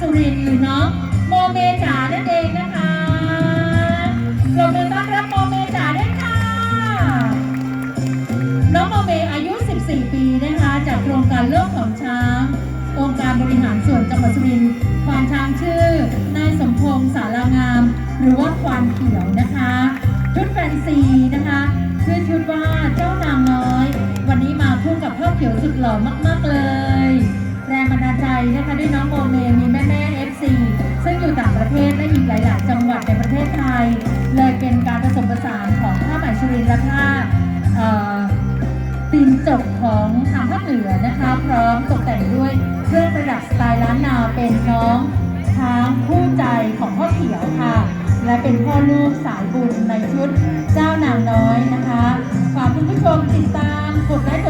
สุรินทร์หรือน้องโมเมจ๋านั่นเองนะคะปรบมือต้อนรับโมเมจ๋าด้วยค่ะ น้องโมเมอายุ 14 ปีนะคะ จากโครงการเลือกของช้าง องค์การบริหารส่วนจังหวัดสุรินทร์ควานช้างชื่อนายสมพงษ์สารางาม หรือว่าควานเขียวนะคะ ชุดแฟนซีนะคะชื่อชุดว่าเจ้านางน้อย วันนี้มาคู่กับพ่อเขียวสุดหล่อมากๆเลย ศและอีกหลาย ๆ จังหวัดในประเทศไทย เลยเป็นการผสมผสานของผ้าไหมสุรินและผ้าตีนจบของทางภาคเหนือนะคะ พร้อมตกแต่งด้วยเครื่องประดับสไตล์ล้านนาเป็นน้องช้างคู่ใจของพ่อเขียวค่ะ และเป็นพ่อลูกสายบุญในชุดเจ้านางน้อยนะคะฝากคุณผู้ชมติดตามกดไลค์